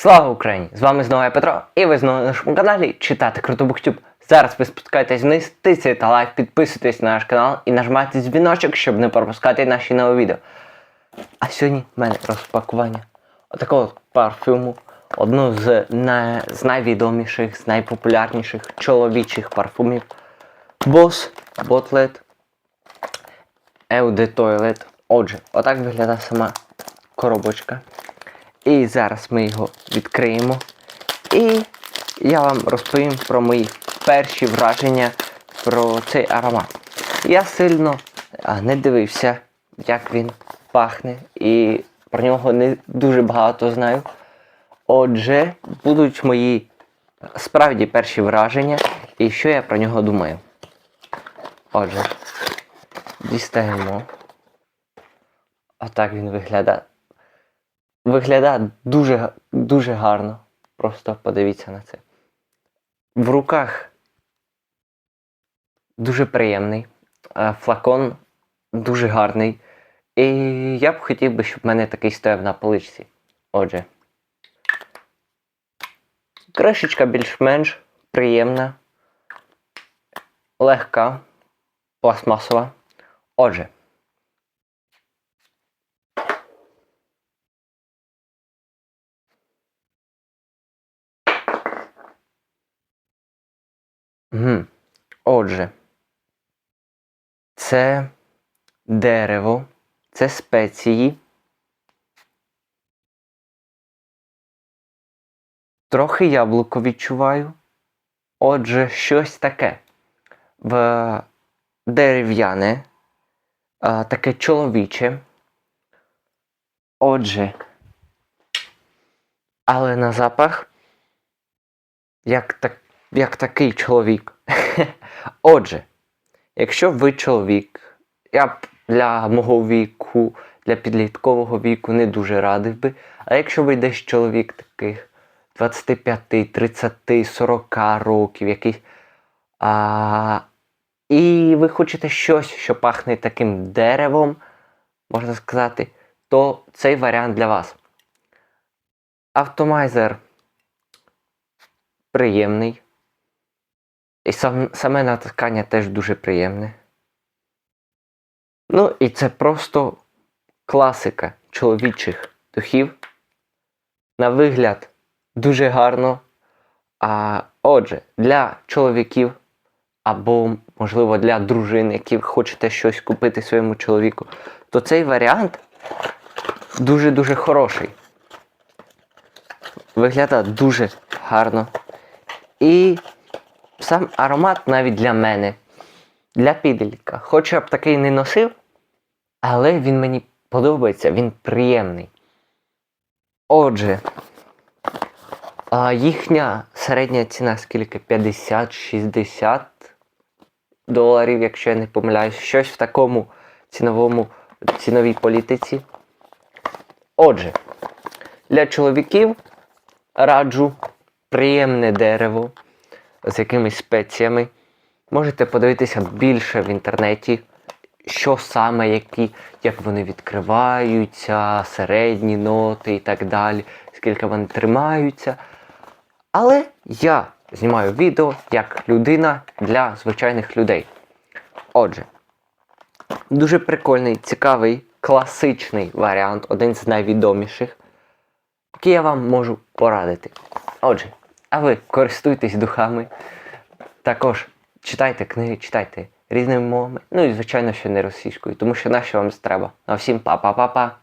Слава Україні! З вами знову я Петро, і ви знову на нашому каналі читати Круто Буктюб. Зараз ви спускаєтесь вниз, тисяєте лайк, підписуйтесь на наш канал і нажимайте дзвіночок, щоб не пропускати наші нові відео. А сьогодні в мене розпакування отакого от парфюму. Одну з, най... з найвідоміших, з найпопулярніших чоловічих парфумів. Boss Bottlet Eau de Toilet. Отже, отак виглядає сама коробочка. І зараз ми його відкриємо. І я вам розповім про мої перші враження про цей аромат. Я сильно не дивився, як він пахне, і про нього не дуже багато знаю. Отже, будуть мої справді перші враження і що я про нього думаю. Отже, дістаємо. Отак він виглядає. Виглядає дуже, дуже гарно. Просто подивіться на це. В руках дуже приємний. Флакон дуже гарний. І я б хотів би, щоб в мене такий стояв на поличці. Отже. Кришечка більш-менш приємна, легка, пластмасова. Отже. Угу. Отже, це дерево, це спеції. Трохи яблуко відчуваю. Отже, щось таке. В дерев'яне, таке чоловіче. Отже, але на запах, як, так, як такий чоловік. Отже, якщо ви чоловік, я б для мого віку, для підліткового віку не дуже радив би. А якщо ви десь чоловік таких 25, 30, 40 років, якийсь. А, і ви хочете щось, що пахне таким деревом, можна сказати, то цей варіант для вас. Автомайзер приємний. І сам, саме натискання теж дуже приємне. Ну, і це просто класика чоловічих духів. На вигляд дуже гарно. А отже, для чоловіків або, можливо, для дружин, які хочете щось купити своєму чоловіку, то цей варіант дуже-дуже хороший. Виглядає дуже гарно. І сам аромат навіть для мене, для підлітка. Хоч я б такий не носив, але він мені подобається, він приємний. Отже, їхня середня ціна скільки? 50-60 доларів, якщо я не помиляюсь. Щось в такому ціновому ціновій політиці. Отже, для чоловіків раджу приємне дерево з якимись спеціями. Можете подивитися більше в інтернеті, що саме, які, як вони відкриваються, середні ноти і так далі, скільки вони тримаються. Але я знімаю відео як людина для звичайних людей. Отже, дуже прикольний, цікавий, класичний варіант, один з найвідоміших, який я вам можу порадити. Отже, а ви користуйтесь духами. Також читайте книги, читайте різними мовами. Ну і, звичайно, що не російською, тому що нащо вам треба. А всім па-па-па-па.